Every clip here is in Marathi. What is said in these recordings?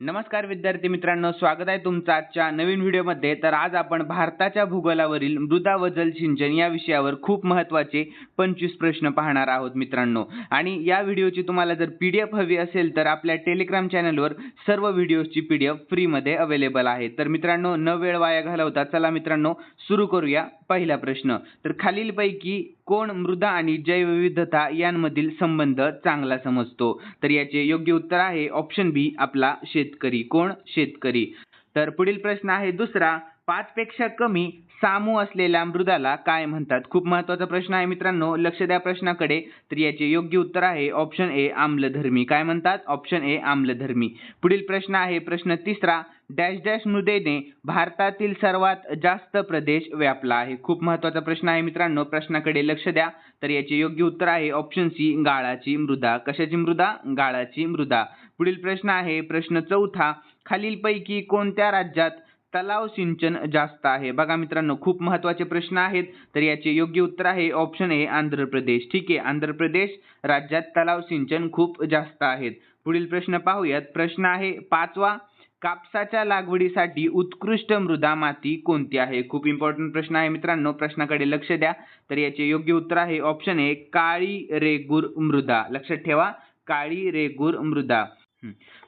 नमस्कार विद्यार्थी मित्रांनो स्वागत आहे तुमचं आजच्या नवीन व्हिडिओमध्ये. तर आज आपण भारताच्या भूगोलावरील मृदा व जलसिंचन या विषयावर खूप महत्त्वाचे पंचवीस प्रश्न पाहणार आहोत मित्रांनो. आणि या व्हिडिओची तुम्हाला जर पी डी एफ हवी असेल तर आपल्या टेलिग्राम चॅनलवर सर्व व्हिडिओजची पी डी एफ फ्रीमध्ये अवेलेबल आहे. तर मित्रांनो न वेळ वाया घालवता चला मित्रांनो सुरू करूया पहिला प्रश्न. तर खालीलपैकी कोण मृदा आणि जैवविविधता यांमधील संबंध चांगला समजतो? तर याचे योग्य उत्तर आहे ऑप्शन बी आपला शेतकरी. कोण? शेतकरी. तर पुढील प्रश्न आहे दुसरा. पाच पेक्षा कमी सामू असलेल्या मृदाला काय म्हणतात? खूप महत्त्वाचा प्रश्न आहे मित्रांनो. लक्ष द्या प्रश्नाकडे. तर याचे योग्य उत्तर आहे ऑप्शन ए आम्लधर्मी. काय म्हणतात? ऑप्शन ए आम्लधर्मी. पुढील प्रश्न आहे प्रश्न तिसरा. डॅश डॅश मृदेने भारतातील सर्वात जास्त प्रदेश व्यापला आहे. खूप महत्त्वाचा प्रश्न आहे मित्रांनो. प्रश्नाकडे लक्ष द्या. तर याचे योग्य उत्तर आहे ऑप्शन सी गाळाची मृदा. कशाची मृदा? गाळाची मृदा. पुढील प्रश्न आहे प्रश्न चौथा. खालीलपैकी कोणत्या राज्यात तलाव सिंचन जास्त आहे. बघा मित्रांनो खूप महत्त्वाचे प्रश्न आहेत तर याचे योग्य उत्तर आहे ऑप्शन ए आंध्र प्रदेश. ठीक आहे आंध्र प्रदेश राज्यात तलाव सिंचन खूप जास्त आहेत. पुढील प्रश्न पाहूयात. प्रश्न आहे पाचवा कापसाच्या लागवडीसाठी उत्कृष्ट मृदा माती कोणती आहे? खूप इम्पॉर्टंट प्रश्न आहे मित्रांनो प्रश्नाकडे लक्ष द्या. तर याचे योग्य उत्तर आहे ऑप्शन ए काळी रेगूर मृदा. लक्षात ठेवा काळी रेगूर मृदा.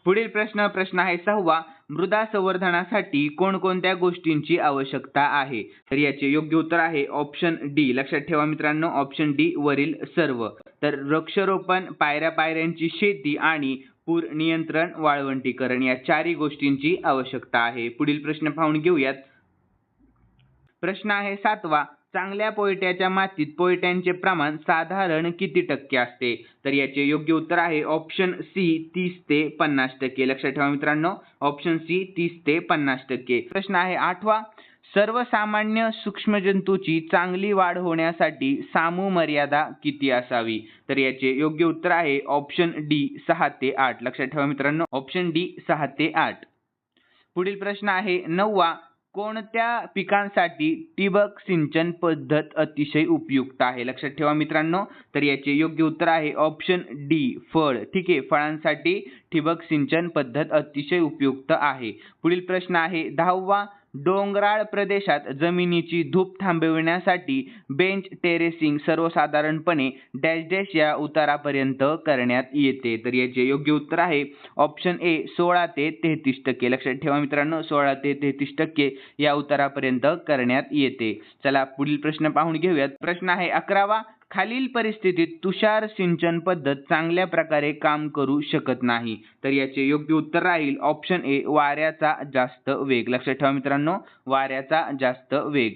पुढील प्रश्न प्रश्न आहे सहावा. मृदा संवर्धनासाठी कोणकोणत्या गोष्टींची आवश्यकता आहे? तर याचे योग्य उत्तर आहे ऑप्शन डी लक्षात ठेवा मित्रांनो ऑप्शन डी वरील सर्व. तर वृक्षारोपण पायऱ्या पायऱ्यांची शेती आणि पूर नियंत्रण वाळवंटीकरण या चारही गोष्टींची आवश्यकता आहे. पुढील प्रश्न पाहून घेऊयात. प्रश्न आहे सातवा. चांगल्या पोयट्याच्या मातीत पोयट्यांचे प्रमाण साधारण किती टक्के असते? तर याचे योग्य उत्तर आहे ऑप्शन सी तीस ते पन्नास टक्के. लक्षात ठेवा मित्रांनो ऑप्शन सी तीस ते पन्नास टक्के. प्रश्न आहे आठवा सर्वसामान्य सूक्ष्मजंतूची चांगली वाढ होण्यासाठी सामू मर्यादा किती असावी? तर याचे योग्य उत्तर आहे ऑप्शन डी सहा ते आठ. लक्षात ठेवा मित्रांनो ऑप्शन डी सहा ते आठ. पुढील प्रश्न आहे नववा कोणत्या पिकांसाठी ठिबक सिंचन पद्धत अतिशय उपयुक्त आहे? लक्षात ठेवा मित्रांनो तर याचे योग्य उत्तर आहे ऑप्शन डी फळ. ठीक आहे फळांसाठी ठिबक सिंचन पद्धत अतिशय उपयुक्त आहे. पुढील प्रश्न आहे दहावा डोंगराळ प्रदेशात जमिनीची धूप थांबविण्यासाठी बेंच टेरेसिंग सर्वसाधारणपणे डॅश डॅश या उतारापर्यंत करण्यात येते. तर याचे योग्य उत्तर आहे ऑप्शन ए सोळा ते तेहतीस टक्के. लक्षात ठेवा मित्रांनो सोळा ते तेहतीस टक्के या उतारापर्यंत करण्यात येते. चला पुढील प्रश्न पाहून घेऊयात. प्रश्न आहे अकरावा खालील परिस्थितीत तुषार सिंचन पद्धत चांगल्या प्रकारे काम करू शकत नाही. तर याचे योग्य उत्तर राहील ऑप्शन ए वाऱ्याचा जास्त वेग. लक्षात ठेवा मित्रांनो वाऱ्याचा जास्त वेग.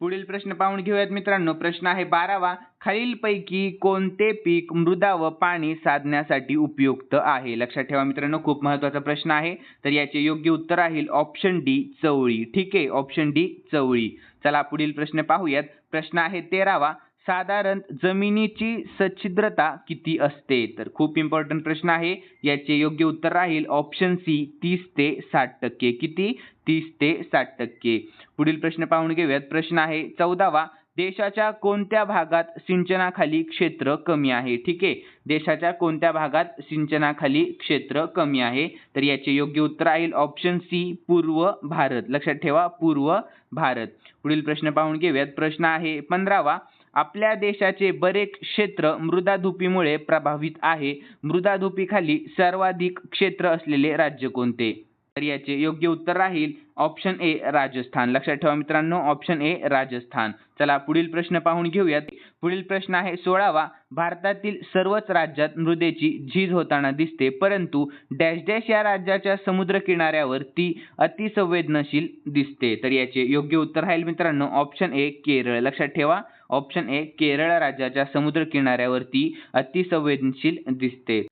पुढील प्रश्न पाहून घेऊयात मित्रांनो. प्रश्न आहे बारावा खालीलपैकी कोणते पीक मृदा व पाणी साधण्यासाठी उपयुक्त आहे? लक्षात ठेवा मित्रांनो खूप महत्त्वाचा प्रश्न आहे. तर याचे योग्य उत्तर राहील ऑप्शन डी चवळी. ठीक आहे ऑप्शन डी चवळी. चला पुढील प्रश्न पाहूयात. प्रश्न आहे तेरावा साधारण जमिनीची सच्छिद्रता किती असते? तर खूप इम्पॉर्टंट प्रश्न आहे. याचे योग्य उत्तर राहील ऑप्शन सी तीस ते साठ टक्के. किती? तीस ते साठ टक्के. पुढील प्रश्न पाहून घेऊयात. प्रश्न आहे चौदावा देशाच्या कोणत्या भागात सिंचनाखाली क्षेत्र कमी आहे? ठीक आहे. देशाच्या कोणत्या भागात सिंचनाखाली क्षेत्र कमी आहे? तर याचे योग्य उत्तर राहील ऑप्शन सी पूर्व भारत. लक्षात ठेवा पूर्व भारत. पुढील प्रश्न पाहून घेऊयात. प्रश्न आहे पंधरावा आपल्या देशाचे बरेच क्षेत्र मृदाधुपीमुळे प्रभावित आहे. मृदाधुपीखाली सर्वाधिक क्षेत्र असलेले राज्य कोणते? तर याचे योग्य उत्तर राहील ऑप्शन ए राजस्थान. लक्षात ठेवा मित्रांनो ऑप्शन ए राजस्थान. चला पुढील प्रश्न पाहून घेऊयात. पुढील प्रश्न आहे सोळावा. भारतातील सर्वच राज्यात मृदेची झीज होताना दिसते परंतु डॅश डॅश या राज्याच्या समुद्र किनाऱ्यावर ती अतिसंवेदनशील दिसते. तर याचे योग्य उत्तर राहील मित्रांनो ऑप्शन ए केरळ. लक्षात ठेवा. ऑप्शन ए केरळ राज्याच्या समुद्र किनाऱ्यावरती अतिसंवेदनशील दिसते.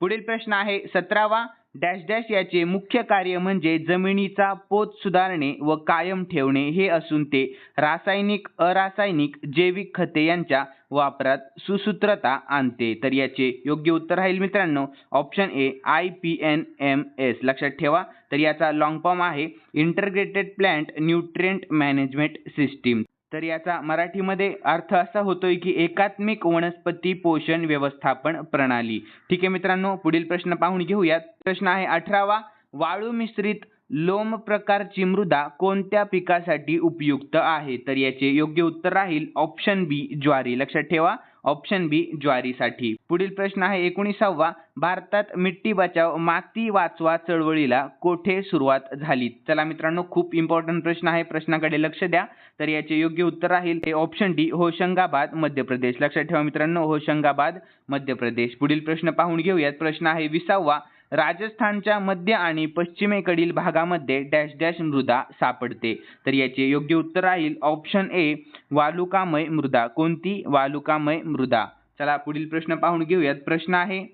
पुढील प्रश्न आहे सतरावा डॅश डॅश याचे मुख्य कार्य म्हणजे जमिनीचा पोत सुधारणे व कायम ठेवणे हे असून ते रासायनिक अरासायनिक जैविक खते यांच्या वापरात सुसूत्रता आणते. तर याचे योग्य उत्तर राहील मित्रांनो option A I P N M S लक्षात ठेवा. तर याचा लॉंग फॉर्म आहे integrated plant nutrient management system तर याचा मराठीमध्ये अर्थ असा होतोय की एकात्मिक वनस्पती पोषण व्यवस्थापन प्रणाली. ठीक आहे मित्रांनो पुढील प्रश्न पाहून घेऊयात. प्रश्न आहे अठरावा वाळू मिश्रित लोम प्रकारची मृदा कोणत्या पिकासाठी उपयुक्त आहे? तर याचे योग्य उत्तर राहील ऑप्शन बी ज्वारी. लक्षात ठेवा ऑप्शन बी ज्वारीसाठी. पुढील प्रश्न आहे एकोणीसावा. भारतात मिट्टी बचाव माती वाचवा चळवळीला कोठे सुरुवात झाली? चला मित्रांनो खूप इम्पॉर्टंट प्रश्न आहे. प्रश्नाकडे लक्ष द्या. तर याचे योग्य उत्तर राहील ते ऑप्शन डी होशंगाबाद मध्य प्रदेश. लक्षात ठेवा मित्रांनो होशंगाबाद मध्य प्रदेश. पुढील प्रश्न पाहून घेऊयात. प्रश्न आहे विसावा. राजस्थानच्या मध्य आणि पश्चिमेकडील भागामध्ये डॅश डॅश मृदा सापडते. तर याचे योग्य उत्तर राहील ऑप्शन ए वालुकामय मृदा. कोणती? वालुकामय मृदा. चला पुढील प्रश्न पाहून घेऊयात. प्रश्न आहे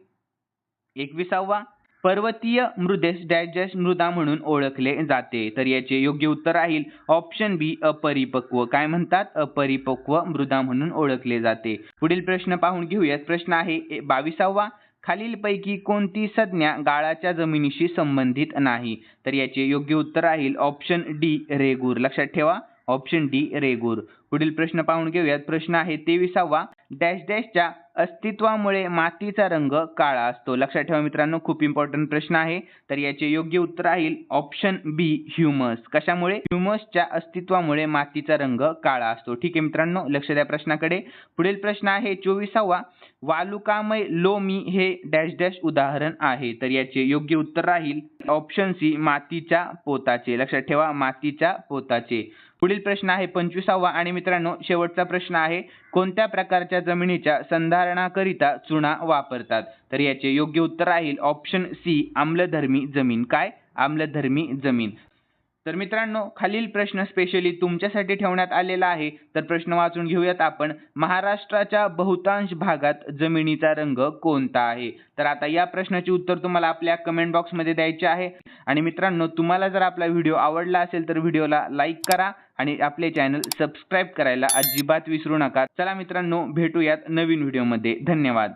एकविसावा. पर्वतीय मृदेस डॅश डॅश मृदा म्हणून ओळखले जाते. तर याचे योग्य उत्तर राहील ऑप्शन बी अपरिपक्व. काय म्हणतात? अपरिपक्व मृदा म्हणून ओळखले जाते. पुढील प्रश्न पाहून घेऊयात. प्रश्न आहे ए- बाविसावा. खालीलपैकी कोणती संज्ञा गाळाच्या जमिनीशी संबंधित नाही? तर याचे योग्य उत्तर राहील ऑप्शन डी रेगूर. लक्षात ठेवा ऑप्शन डी रेगूर. पुढील प्रश्न पाहून घेऊयात. प्रश्न आहे तेविसावा. डॅश डॅशच्या अस्तित्वामुळे मातीचा रंग काळा असतो. लक्षात ठेवा मित्रांनो खूप इम्पॉर्टंट प्रश्न आहे. तर याचे योग्य उत्तर राहील ऑप्शन बी ह्युमस कशामुळे? ह्युमसच्या अस्तित्वामुळे मातीचा रंग काळा असतो. ठीक आहे मित्रांनो लक्ष द्या प्रश्नाकडे. पुढील प्रश्न आहे चोवीसावा. वालुकामय लोमी हे डॅश डॅश उदाहरण आहे. तर याचे योग्य उत्तर राहील ऑप्शन सी मातीच्या पोताचे. लक्षात ठेवा मातीच्या पोताचे. पुढील प्रश्न आहे पंचवीसावा. आणि मित्रांनो शेवटचा प्रश्न आहे कोणत्या प्रकारच्या जमिनीच्या संधारणाकरिता चुना वापरतात? तर याचे योग्य उत्तर राहील ऑप्शन सी आम्लधर्मी जमीन. काय? आम्लधर्मी जमीन. तर मित्रांनो खालील प्रश्न स्पेशली तुमच्यासाठी ठेवण्यात आलेला आहे. तर प्रश्न वाचून घेऊयात आपण. महाराष्ट्राच्या बहुतांश भागात जमिनीचा रंग कोणता आहे? तर आता या प्रश्नाचे उत्तर तुम्हाला आपल्या कमेंट बॉक्समध्ये द्यायचे आहे. आणि मित्रांनो तुम्हाला जर आपला व्हिडिओ आवडला असेल तर व्हिडिओला लाईक करा आणि आपले चॅनल सबस्क्राईब करायला अजिबात विसरू नका. चला मित्रांनो भेटूयात नवीन व्हिडिओमध्ये धन्यवाद.